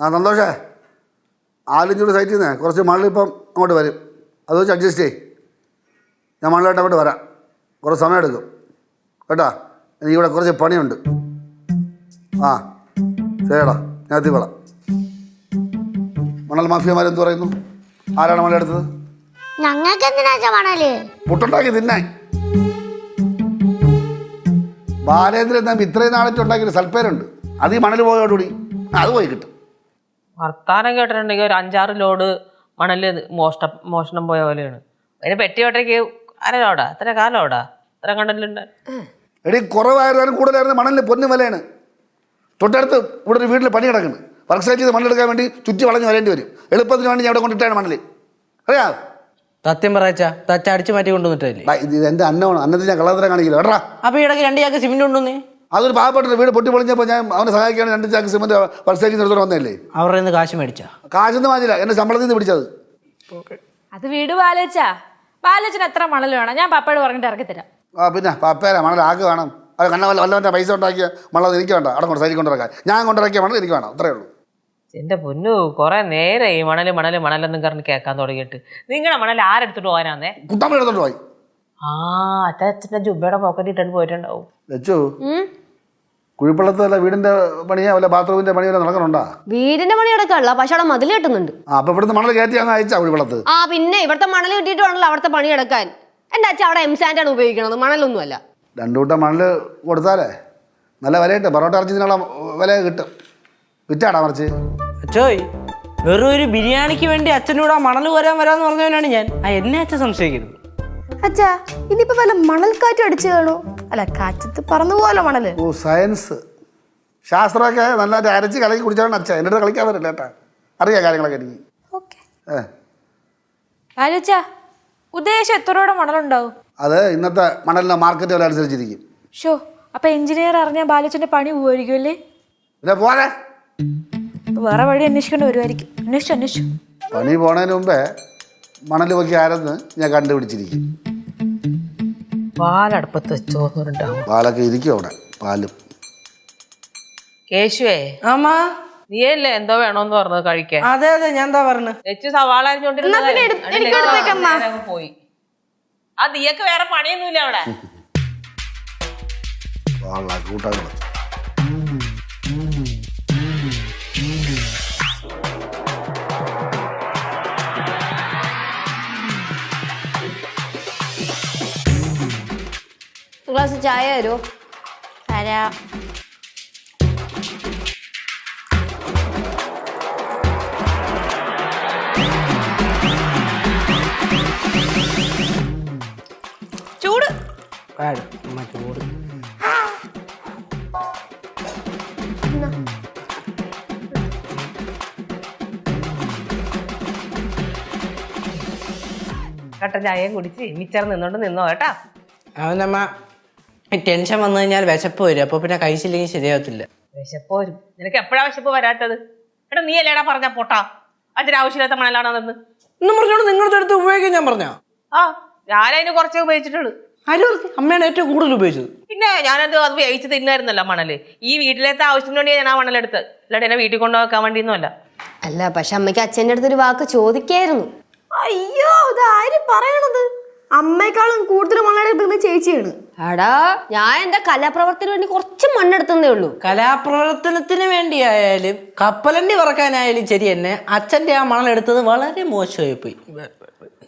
ആ സന്തോഷേ. ആലഞ്ചൂട് സൈറ്റിൽ നിന്ന് കുറച്ച് മണ്ണിപ്പം അങ്ങോട്ട് വരും. അത് വെച്ച് അഡ്ജസ്റ്റ് ചെയ്യ്. ഞാൻ മണ്ണിലായിട്ട് അങ്ങോട്ട് വരാം. കുറച്ച് സമയം എടുക്കും. കേട്ടോ? എനിക്കിവിടെ കുറച്ച് പണിയുണ്ട്. ആ ശരിടാ ഞാൻ എത്തിക്കോളാം. മണൽ മാഫിയമാരെന്ത് പറയുന്നു? ആരാണ് മണലെടുത്തത് ഞങ്ങൾക്ക് എന്തിനാ മണൽ? പുട്ടുണ്ടാക്കി തിന്നാൻ. ബാലേന്ദ്രൻ തമ്പി ഇത്രയും നാളായിട്ട് ഉണ്ടാക്കിയൊരു സൽപ്പേരുണ്ട്. അത് ഈ മണൽ പോയോടുകൂടി. അത് പോയി കിട്ടും. വർത്താനം കേട്ടിട്ടുണ്ടെങ്കിൽ ഒരു അഞ്ചാറ് ലോഡ് മണൽ മോഷ്ട മോഷണം പോയ പോലെയാണ്. അതിന് പെട്ടി ഒട്ടയ്ക്ക് അര ലോഡാ? എത്ര കാലോടാ എത്ര കണ്ടല്ലുണ്ട്? എടി കുറവായിരുന്നാലും കൂടുതലായിരുന്നു മണലിന് പൊന്നു വിലയാണ്. തൊട്ടടുത്ത് ഇവിടെ ഒരു വീട്ടിൽ പണി കിടക്കുന്നു. വർക്ക് സൈറ്റ് ചെയ്ത് മണ്ണെടുക്കാൻ വേണ്ടി ചുറ്റി വളഞ്ഞ് വരേണ്ടി വരും. എളുപ്പത്തിന് വേണ്ടി ഞാൻ അവിടെ കൊണ്ടിട്ടാണ് മണൽ. അറിയാ സത്യം പറയച്ചാ തച്ച അടിച്ചു മാറ്റി കൊണ്ടുവന്നിട്ടില്ലേ? ഇത് എന്റെ അന്നമാണ്. അന്നത്തിന് ഞാൻ കള്ളത്തരം കാണിക്കില്ല. കേട്ടാ. അപ്പൊ ഇടയ്ക്ക് രണ്ട് ചാക്ക് സിമെന്റ് കൊണ്ടുവന്നേ? അതൊരു പാവപ്പെട്ട വീട് പൊട്ടി പൊളിഞ്ഞപ്പോൾ ഞാൻ അവനെ സഹായിക്കാൻ രണ്ട് ചാക്ക് സിമന്റ് വർഷത്തേക്ക് സൈറ്റിൽ വന്നല്ലേ അവരുടെ നിന്ന് കാശ് മേടിച്ചാ. കാശൊന്നും വാങ്ങില്ല എന്റെ ശമ്പളത്തിൽ നിന്ന് പിടിച്ചത്. അത് വീട് പാലച്ചാ പാലച്ചന് എത്ര മണൽ വേണം? ഞാൻ പപ്പയോട് പറഞ്ഞിട്ട് ഇറക്കി തരാം. ആ പിന്നെ പപ്പേര മണൽ ആക്ക് വേണം. അത് കണ്ണ വല്ല വല്ലവന്റെ പൈസ ഉണ്ടാക്കിയ മണൽ എനിക്ക് വേണ്ട. അവിടെ കൊണ്ട് സൈഡിൽ കൊണ്ടിറക്കാൻ ഞാൻ കൊണ്ടിറക്കിയ മണൽ എനിക്ക് വേണം. അത്രേ ഉള്ളൂ. എന്റെ പൊന്നു കുറെ നേരെ ഈ മണൽ മണൽ മണലെന്നും പറഞ്ഞ് കേൾക്കാൻ തുടങ്ങിയിട്ട്. നിങ്ങളുടെ മണൽ ആരെടുത്തിട്ട് പോകാനാന്നേ? കുട്ടമ്മ എടുത്തിട്ട് പോയി. ആ അച്ഛന്റെ ജുബയുടെ പോക്കറ്റ് ഇട്ടിട്ട് പോയിട്ടുണ്ടാവും. വെച്ചു. കുഴിപ്പള്ളത്തല്ല വീടിന്റെ പണിയാ വല്ല ബാത്റൂമിന്റെ പണിയോ നടക്കണുണ്ടാ വീടിന്റെ പണി എടുക്കാനുള്ള പക്ഷെ അവിടെ മതിൽ കെട്ടുന്നുണ്ട്. ആ അപ്പൊ ഇവിടുന്ന് മണൽ കയറ്റി അങ്ങ് അയച്ചാ കുഴിപ്പള്ളത്ത്? ആ പിന്നെ ഇവിടുത്തെ മണൽ കിട്ടിയിട്ടാണല്ലോ അവിടുത്തെ പണി എടുക്കാൻ എന്റെ അച്ഛൻ അവിടെ എം സാൻഡാണ് ഉപയോഗിക്കണത് മണലൊന്നുമല്ല രണ്ടു കൂട്ടം മണൽ കൊടുത്താലേ നല്ല വില കിട്ടും പൊറോട്ട ഇറച്ചിനുള്ള വില കിട്ടും. വിറ്റാടാ മറിച്ച്? അച്ചോയ് വെറും ഒരു ബിരിയാണിക്ക് വേണ്ടി അച്ഛനോട് ആ മണൽ വരാൻ വരാന്ന് പറഞ്ഞവനാണ് ഞാൻ. ആ എന്നെ അച്ഛൻ സംശയിക്കരുത്. അച്ഛാ ഇനിയിപ്പോ വല്ല മണൽക്കാറ്റും അടിച്ചു കാണോ? അല്ല കാറ്റത്ത് പറന്നു പോലോ മണൽ. ഓ സയൻസ്. ശാസ്ത്രമൊക്കെ നല്ലതായിട്ട് അരച്ച് കലക്കി കുടിച്ചാണ് അച്ഛൻ എന്റെ അടുത്ത് കളിക്കാൻ വരില്ല കേട്ടാ. അറിയാം കാര്യങ്ങളൊക്കെ എനിക്ക്. ഓക്കെ. ഏ. ഉദ്ദേശം എത്ര രൂപയുടെ മണലുണ്ടാവും? അത് ഇന്നത്തെ മണലിന്റെ മാർക്കറ്റ് വില അനുസരിച്ചിരിക്കും. ഷോ അപ്പൊ എഞ്ചിനീയർ അറിഞ്ഞാൽ ബാലച്ചന്റെ പണി പോവായിരിക്കും അല്ലേ? പിന്നെ പോരെ. വേറെ വഴി അന്വേഷിക്കേണ്ടി വരുമായിരിക്കും അന്വേഷിച്ചു അന്വേഷിച്ചു. പണി പോണതിന് മുമ്പേ മണൽ പൊക്കി ആരെന്ന് ഞാൻ കണ്ടുപിടിച്ചിരിക്കും. പാലടുപ്പത്ത് വെച്ചോന്നുണ്ടാവും പാലൊക്കെ ഇരിക്കും അവിടെ. പാലും. കേശുവേ ആമാ. നീയല്ലേ എന്തോ വേണോന്ന് പറഞ്ഞത് കഴിക്കാൻ? അതെ അതെ ഞാൻ എന്താ പറഞ്ഞു? വെച്ച് സവാള അരിഞ്ഞോണ്ടിരുന്ന പിന്നെ എടു- എനിക്ക്. പോയി. ആ നീയൊക്കെ വേറെ പണിയൊന്നുമില്ല അവിടെ. കൂട്ടങ്ങൾ ഗ്ലാസ് ചായ തരുമോ തരാം. ചൂട്. അമ്മ ചൂട് കട്ടൻ ചായയും കുടിച്ച് മിച്ചർ നിന്നോണ്ട് നിന്നോ കേട്ടാ. അവനമ്മ ടെൻഷൻ വന്നു കഴിഞ്ഞാൽ വിശപ്പ് വരും. അപ്പൊ പിന്നെ കഴിച്ചില്ലെങ്കിൽ ശരിയാവത്തില്ല. വിശപ്പ് വരും. നിനക്ക് എപ്പോഴാ വിശപ്പ് വരാത്തത്? എടാ നീ അല്ലേടാ പറഞ്ഞ പൊട്ടാ? അതിന് ആവശ്യമില്ലാത്ത മണലാണെന്ന് ഇന്ന് പറഞ്ഞോണ്ട് നിങ്ങളുടെ അടുത്ത് ഉപയോഗിക്കാൻ ഞാൻ പറഞ്ഞ ആ ഞാനതിന് കുറച്ചേ ഉപയോഗിച്ചിട്ടുള്ളൂ. ആര് അമ്മയാണ് ഏറ്റവും കൂടുതൽ ഉപയോഗിച്ചത്. പിന്നെ ഞാനത് അത് വേവിച്ച് തിന്നായിരുന്നല്ലോ മണൽ. ഈ വീട്ടിലത്തെ ആവശ്യത്തിന് വേണ്ടി ഞാൻ ആ മണലെടുത്ത് അല്ലാണ്ട് എന്നെ വീട്ടിൽ കൊണ്ടുപോകാൻ വേണ്ടിയൊന്നുമല്ല. അല്ല പക്ഷെ അമ്മയ്ക്ക് അച്ഛന്റെ അടുത്തൊരു വാക്ക് ചോദിക്കായിരുന്നു. അയ്യോ ഇത് ആര് പറയണത്? അമ്മയെക്കാളും കൂടുതൽ മണ്ണെടുക്കുന്നത് ചേച്ചിയാണ്. അടാ ഞാൻ എന്റെ കലാപ്രവർത്തനത്തിന് വേണ്ടി കുറച്ച് മണ്ണെടുത്തതേ ഉള്ളൂ. കലാപ്രവർത്തനത്തിന് വേണ്ടിയായാലും കപ്പലണ്ടി പറക്കാനായാലും ശരി തന്നെ അച്ഛന്റെ ആ മണലെടുത്തത് വളരെ മോശമായി പോയി.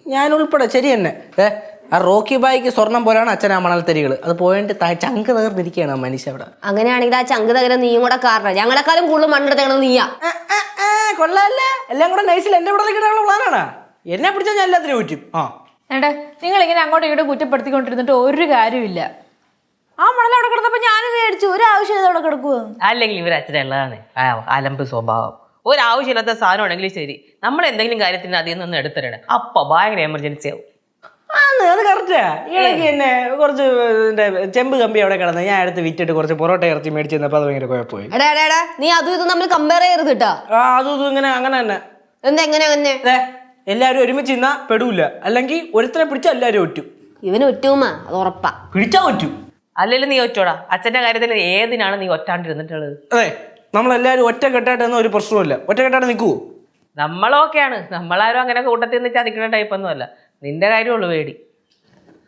ഞാൻ ഉൾപ്പെടെ ശരി തന്നെ ഏ ആ റോക്കി ബായിക്ക് സ്വർണം പോലെയാണ് അച്ഛൻ ആ മണൽത്തരികൾ. അത് പോയിട്ട് ചങ്ക് തകർന്നിരിക്കുകയാണ് ആ മനുഷ്യ അവിടെ. അങ്ങനെയാണെങ്കിൽ ആ ചങ്ക് തകരം നീയും കൂടെ കാരണം. ഞങ്ങളെക്കാളും കൂടുതൽ മണ്ണെടുത്തേക്കണത് നീയാ. കൊള്ളാല്ലേ എല്ലാം കൂടെ നൈസിൽ എന്റെ ഇവിടെ പ്ലാനാണ് എന്നെ പിടിച്ചാൽ ഞാൻ എല്ലാത്തിനും പറ്റും ആ. ഏട്ടാ നിങ്ങൾ ഇങ്ങനെ അങ്ങോട്ടും ഇങ്ങോട്ടും കുറ്റപ്പെടുത്തിക്കൊണ്ടിരുന്നിട്ട് ഒരു കാര്യമില്ല ആ മണൽ അവിടെ കിടന്നപ്പോ ഞാൻ വിചാരിച്ചു ഒരു ആവശ്യം അവിടെ കിടക്കുക അല്ലെങ്കിൽ ഇവർ അച്ഛനുള്ളതാണ് ആ അലമ്പ് സ്വഭാവം. ഒരാവശ്യമില്ലാത്ത സാധനം ആണെങ്കിലും ശരി. നമ്മൾ എന്തെങ്കിലും കാര്യത്തിന് അതിൽ നിന്ന് എടുത്തിടണം. അപ്പൊ ഭയങ്കര എമർജൻസി ആവും. അത് കറക്റ്റാ ഇടയ്ക്ക് എന്നെ കുറച്ച് ചെമ്പ് കമ്പി അവിടെ കിടന്ന് ഞാൻ എടുത്ത് വിറ്റിട്ട് കുറച്ച് പൊറോട്ട ഇറച്ചി മേടിച്ച് തന്നപ്പോ അത് ഭയങ്കര കുഴപ്പമായി. എടാ എടാ നീ അതും ഇതും തമ്മിൽ കമ്പയർ ചെയ്യരുത് കേട്ടാ ആ അതും ഇതും ഇങ്ങനെ അങ്ങനെ തന്നെ. എന്താ എങ്ങനെ അങ്ങനെ ദേ, എല്ലാവരും ഒരുമിച്ച് നിന്നാ പെടൂല. അല്ലെങ്കിൽ ഒരുത്തനെ പിടിച്ചാൽ എല്ലാവരും ഒറ്റും. ഇവന് ഒറ്റുമാ അത് ഉറപ്പാ. പിടിച്ചാ ഒറ്റും. അല്ലെങ്കിൽ നീ ഒറ്റോടാ. അച്ഛന്റെ കാര്യത്തിൽ ഏതിനാണ് നീ ഒറ്റാണ്ടിരുന്നിട്ടുള്ളത്? അതെ നമ്മളെല്ലാവരും ഒറ്റക്കെട്ടായിട്ടൊന്നും ഒരു പ്രശ്നമില്ല ഒറ്റക്കെട്ടായിട്ട് നിൽക്കുവോ? നമ്മളൊക്കെയാണ്. നമ്മളാരും അങ്ങനെ കൂട്ടത്തിൽ നിന്ന് ചതിക്കുന്ന ടൈപ്പൊന്നും അല്ല. നിന്റെ കാര്യമുള്ളൂ പേടി.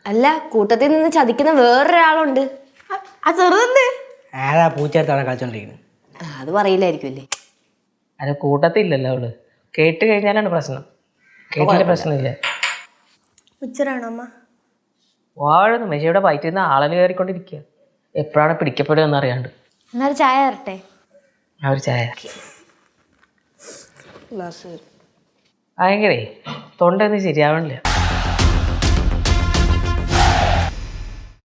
അല്ല കൂട്ടത്തിൽ നിന്ന് ചതിക്കുന്ന വേറൊരാളുണ്ട്. ആ ചെറുതെന്തേ? ആരാ പൂച്ചയെടുത്താണ് കളിച്ചോണ്ടിരിക്കുന്നത്? ആ, അത് പറയില്ലായിരിക്കും അല്ലേ അല്ല കൂട്ടത്തില്ലല്ലോ അവൾ. കേട്ട് കഴിഞ്ഞാലാണ് പ്രശ്നം. കേട്ടില്ല പ്രശ്നമില്ല. ഉച്ചരാണോ അമ്മ? വാഴുന്നു. മെഷയുടെ വയറ്റിൽ നിന്ന് ആളന് കയറിക്കൊണ്ടിരിക്കുക എപ്പോഴാണ് പിടിക്കപ്പെടുക എന്നറിയാണ്ട് എന്നാൽ ചായ തരട്ടെ? ആ ഒരു ചായ. ഭയങ്കരേ. തൊണ്ടയൊന്നും ശരിയാവണില്ല.